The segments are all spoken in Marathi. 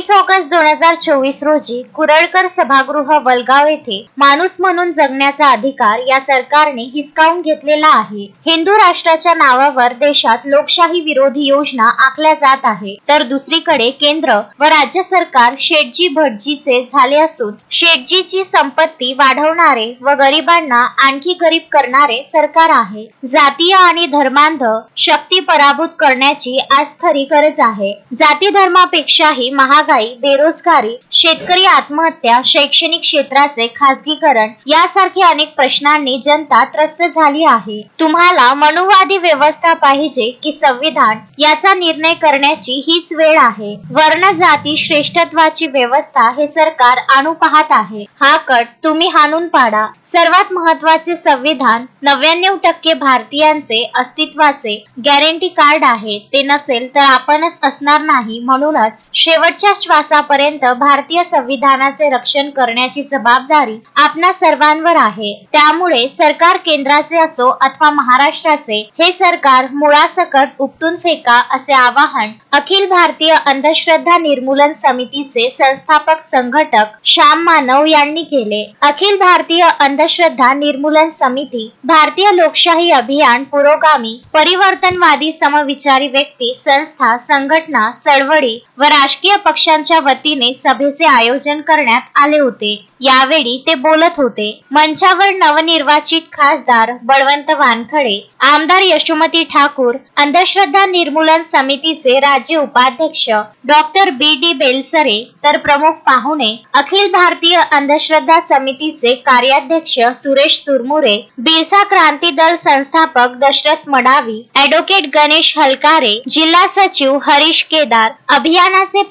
वीस ऑगस्ट दोन हजार चोवीस रोजी कुरळकर सभागृह वलगाव येथे माणूस म्हणून जगण्याचा अधिकार या सरकारने हिसकावून घेतलेला आहे. हिंदू राष्ट्राच्या नावावर देशात लोकशाही विरोधी योजना आखल्या जात आहे. तर दुसरीकडे केंद्र व राज्य सरकार शेटजी भटजीचे झाले असून शेटजीची संपत्ती वाढवणारे व गरिबांना आणखी गरीब करणारे सरकार आहे. जातीय आणि धर्मांध शक्ती पराभूत करण्याची आज खरी गरज आहे. जाती धर्मापेक्षाही महागाई बेरोजगारी शेतकरी आत्महत्या शैक्षणिक क्षेत्राचे खासगीकरण यासारखे अनेक प्रश्नांनी जनता त्रस्त झाली आहे. तुम्हाला मनुवादी व्यवस्था पाहिजे की संविधान याचा निर्णय करण्याची हीच वेळ आहे. वर्ण जाती श्रेष्ठत्वाची व्यवस्था हे सरकार आणू पाहत आहे. हा कट तुम्ही हाणून पाडा. सर्वात महत्त्वाचे संविधान नव्याण्णव टक्के भारतीयांचे अस्तित्वाचे गॅरंटी कार्ड आहे. ते नसेल तर आपणच असणार नाही म्हणूनच शेवटच्या श्वासापर्यंत भारतीय संविधानाचे रक्षण करण्याची जबाबदारी आपणा सर्वांवर आहे. त्यामुळे सरकार केंद्राचे असो अथवा महाराष्ट्राचे हे सरकार मुळासकट उपटून फेका असे आवाहन अखिल भारतीय अंधश्रद्धा निर्मूलन समितीचे संस्थापक संघटक श्याम मानव यांनी केले. अखिल भारतीय अंधश्रद्धा निर्मूलन समिती भारतीय लोकशाही अभियान पुरोगामी परिवर्तनवादी समविचारी व्यक्ती संस्था संघटना चळवळी व राजकीय पक्ष पक्षांच्या वतीने सभेचे आयोजन करण्यात आले होते. यावेळी ते बोलत होते. मंचावर नवनिर्वाचित खासदार बळवंत वानखडे आमदार यशोमती ठाकूर अंधश्रद्धा निर्मूलन समितीचे राज्य उपाध्यक्ष डॉक्टर बी डी बेलसरे तर प्रमुख पाहुणे अखिल भारतीय अंधश्रद्धा समितीचे कार्याध्यक्ष सुरेश सुरमुरे बिरसा क्रांती दल संस्थापक दशरथ मडावी ऍडव्होकेट गणेश हलकारे जिल्हा सचिव हरीश केदार अभियानाचे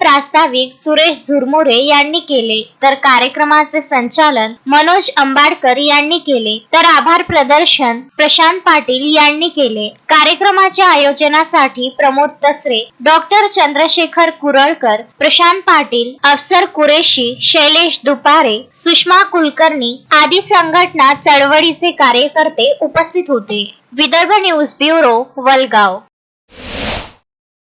प्रास्ताविक सुरेश झुरमुरे यांनी केले. तर कार्यक्रमाचे संचालन मनोज अंबाडकर यांनी केले. तर आभार प्रदर्शन प्रशांत पाटील यांनी केले. कार्यक्रमाच्या आयोजनासाठी प्रमोद तसरे डॉक्टर चंद्रशेखर कुरळकर प्रशांत पाटील अफसर कुरेशी शैलेश दुपारे सुषमा कुलकर्णी आदी संघटना चळवळीचे कार्यकर्ते उपस्थित होते. Vidarbha news bureau Walgaon.